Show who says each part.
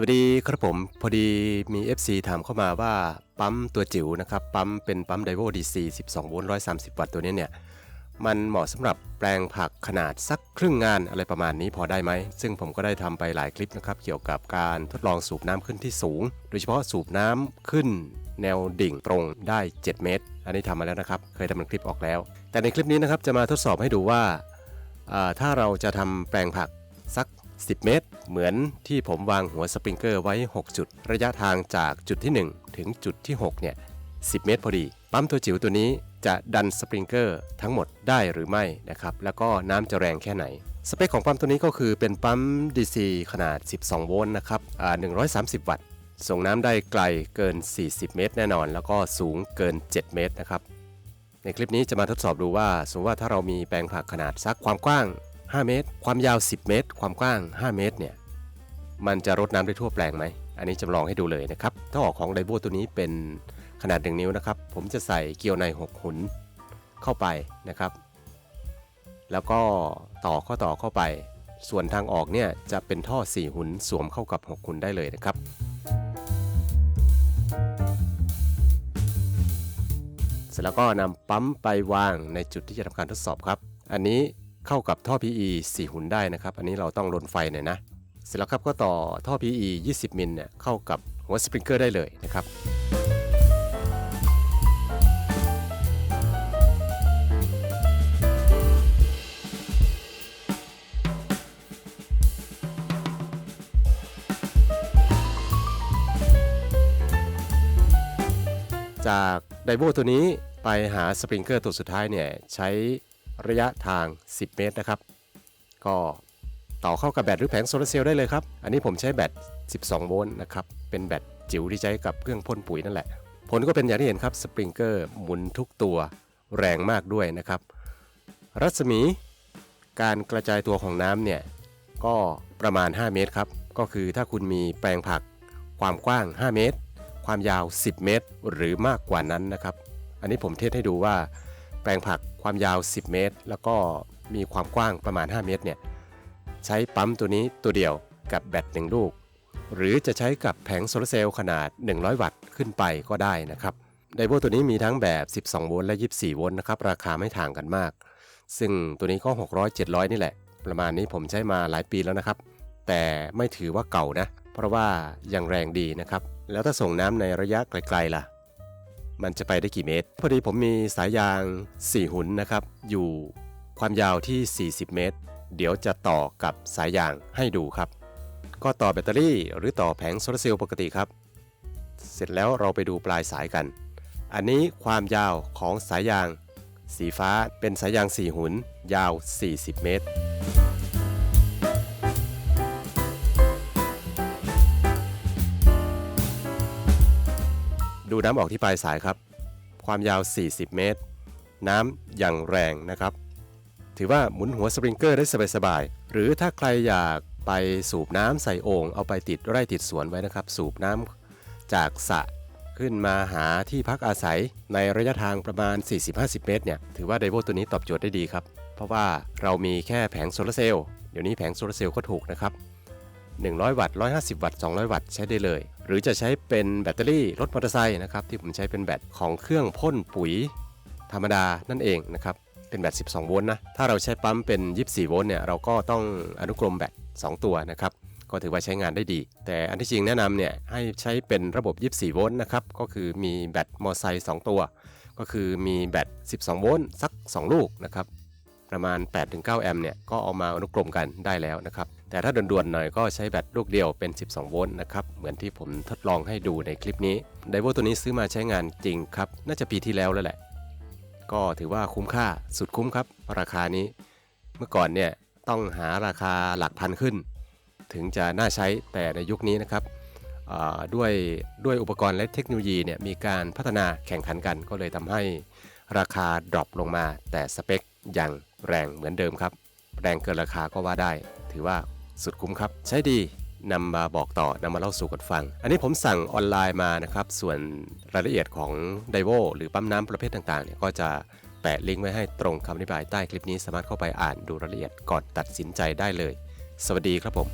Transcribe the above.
Speaker 1: วัสดีครับผมพอดีมี FC ถามเข้ามาว่าปั๊มตัวจิ๋วนะครับ ปั๊มเป็นปั๊มไดโว DC 12โวลต์130 วัตต์ตัวนี้เนี่ย มันเหมาะสำหรับแปลงผักขนาดสักครึ่งงานอะไรประมาณนี้พอได้ไหม ซึ่งผมก็ได้ทำไปหลายคลิปนะครับ เกี่ยวกับการทดลองสูบน้ำขึ้นที่สูง โดยเฉพาะสูบน้ำขึ้นแนวดิ่งตรงได้ 7 เมตร อันนี้ทำมาแล้วนะครับ เคยทำเป็นคลิปออกแล้ว แต่ในคลิปนี้นะครับจะมาทดสอบให้ดูว่าอ่าถ้าเราจะทำแปลงผักสัก 10 เมตร เหมือนที่ผมวางหัวสปริงเกอร์ไว้ 6 จุด ระยะทางจากจุดที่ 1 ถึงจุดที่ 6 เนี่ย 10 เมตรพอดี ปั๊มตัวจิ๋วตัวนี้จะดันสปริงเกอร์ทั้งหมดได้หรือไม่นะครับ แล้วก็น้ำจะแรงแค่ไหน สเปคของปั๊มตัวนี้ก็คือเป็นปั๊ม DC ขนาด 12 โวลต์นะครับอ่า130 วัตต์ ส่งน้ำได้ไกลเกิน 40 เมตร แน่นอน แล้วก็สูงเกิน 7 เมตรนะครับ ในคลิปนี้จะมาทดสอบดูว่า สมมติว่าถ้าเรามีแปลงผักขนาดสักความกว้าง 5 เมตร ความยาว 10 เมตร ความกว้าง 5 เมตรเนี่ยมันจะรดน้ำได้ทั่วแปลงไหม อันนี้จำลองให้ดูเลยนะครับถ้าออกของไดโบตัวนี้เป็นขนาด 1 นิ้วนะครับ ผมจะใส่เกลียวใน 6 หุนเข้าไปนะครับ แล้วก็ต่อข้อต่อเข้าไป ส่วนทางออกเนี่ยจะเป็นท่อ 4 หุนสวมเข้ากับ 6 หุนได้เลยนะครับเสร็จแล้วก็นำปั๊มไปวางในจุดที่จะทำการทดสอบครับ อันนี้ เข้ากับท่อ PE 4 หุ่นได้นะครับ อันนี้เราต้องลนไฟหน่อยนะ เสร็จแล้วครับก็ต่อท่อ PE 20 มิลเนี่ยเข้ากับหัวสปริงเกอร์ได้เลยนะครับจากไดโวตัวนี้ไปหาสปริงเกอร์ตัวสุดท้ายเนี่ย ใช้ ระยะทาง 10 เมตรนะครับ ก็ต่อเข้ากับแบตหรือแผงโซลาร์เซลล์ได้เลยครับ อันนี้ผมใช้แบต 12 โวลต์นะครับ เป็นแบตจิ๋วที่ใช้กับเครื่องพ่นปุ๋ยนั่นแหละ ผลก็เป็นอย่างที่เห็นครับ สปริงเกอร์หมุนทุกตัวแรงมากด้วยนะครับ รัศมีการกระจายตัวของน้ำเนี่ยก็ประมาณ 5 เมตรครับ ก็คือถ้าคุณมีแปลงผัก ความกว้าง 5 เมตร ความยาว 10 เมตร หรือมากกว่านั้นนะครับ อันนี้ผมเทสให้ดูว่า ปลงผักความยาว 10 เมตร แล้วก็มีความกว้างประมาณ 5 เมตรเนี่ยใช้ปั๊มตัวนี้ตัวเดียวกับแบตหนึ่งลูก หรือจะใช้กับแผงโซลาร์เซลล์ขนาด 100 วัตต์ขึ้นไปก็ได้นะครับไดโวตัวนี้มีทั้งแบบ 12 โวลต์และ 24 โวลต์นะครับราคาไม่ต่างกันมาก ซึ่งตัวนี้ก็ 600 700 นี่แหละ ประมาณนี้ผมใช้มาหลายปีแล้วนะครับ แต่ไม่ถือว่าเก่านะ เพราะว่ายังแรงดีนะครับ แล้วถ้าส่งน้ำในระยะไกลๆล่ะ มันจะไปได้กี่เมตร พอดีผมมีสายยาง 4 หุนนะครับ อยู่ความยาวที่ 40 เมตร เดี๋ยวจะต่อกับสายยางให้ดูครับ ก็ต่อแบตเตอรี่หรือต่อแผงโซลาร์เซลล์ปกติครับ เสร็จแล้วเราไปดูปลายสายกัน อันนี้ความยาวของสายยาง สีฟ้าเป็นสายยาง 4 หุนยาว 40 เมตร ดูน้ำออกที่ปลายสายครับ ความยาว 40 เมตร น้ำอย่างแรงนะครับ ถือว่าหมุนหัวสปริงเกอร์ได้สบายๆหรือถ้าใครอยากไปสูบน้ำใส่โอ่งเอาไปติดไร่ติดสวนไว้นะครับ สูบน้ำจากสระขึ้นมาหาที่พักอาศัยในระยะทางประมาณ 40-50 เมตรเนี่ยถือว่าไดโวตัวนี้ตอบโจทย์ได้ดีครับ เพราะว่าเรามีแค่แผงโซลาร์เซลล์เดี๋ยวนี้แผงโซลาร์เซลล์ก็ถูกนะครับ 100 วัตต์ 150 วัตต์ 200 วัตต์ใช้ได้เลย หรือจะใช้เป็นแบตเตอรี่รถมอเตอร์ไซค์นะครับที่ผมใช้เป็นแบตของเครื่องพ่นปุ๋ยธรรมดานั่นเองนะครับเป็นแบต 12 โวลต์นะ ถ้าเราใช้ปั๊มเป็น 24 โวลต์เนี่ย เราก็ต้องอนุกรมแบต 2 ตัวนะครับ ก็ถือว่าใช้งานได้ดี แต่อันที่จริงแนะนำเนี่ย ให้ใช้เป็นระบบ 24 โวลต์นะครับ ก็คือมีแบตมอเตอร์ไซค์2ตัว ก็คือมีแบต 12 โวลต์สัก 2 ลูกนะครับ ประมาณ 8-9 แอมป์เนี่ย ก็เอามาอนุกรมกันได้แล้วนะครับ แต่ถ้าด่วนๆหน่อยก็ใช้แบตลูกเดียวเป็น 12 โวลต์นะครับ เหมือนที่ผมทดลองให้ดูในคลิปนี้ ไดโวตัวนี้ซื้อมาใช้งานจริงครับ น่าจะปีที่แล้วแล้วแหละ ก็ถือว่าคุ้มค่าสุดคุ้มครับ ราคานี้ เมื่อก่อนเนี่ยต้องหาราคาหลักพันขึ้น ถึงจะน่าใช้แต่ในยุคนี้นะครับด้วยด้วยอุปกรณ์และเทคโนโลยีเนี่ยมีการพัฒนาแข่งขันกัน ก็เลยทำให้ราคาดรอปลงมา แต่สเปคยังแรงเหมือนเดิมครับ แรงเกินราคาก็ว่าได้ ถือว่า สุดคุ้มครับ ใช้ดีนำมาบอกต่อนำมาเล่าสู่กันฟัง อันนี้ผมสั่งออนไลน์มานะครับ ส่วนรายละเอียดของไดโวหรือปั๊มน้ำประเภทต่างๆเนี่ยก็จะแปะลิงก์ไว้ให้ตรงคำอธิบายใต้คลิปนี้สามารถเข้าไปอ่านดูรายละเอียดก่อนตัดสินใจได้เลย สวัสดีครับผม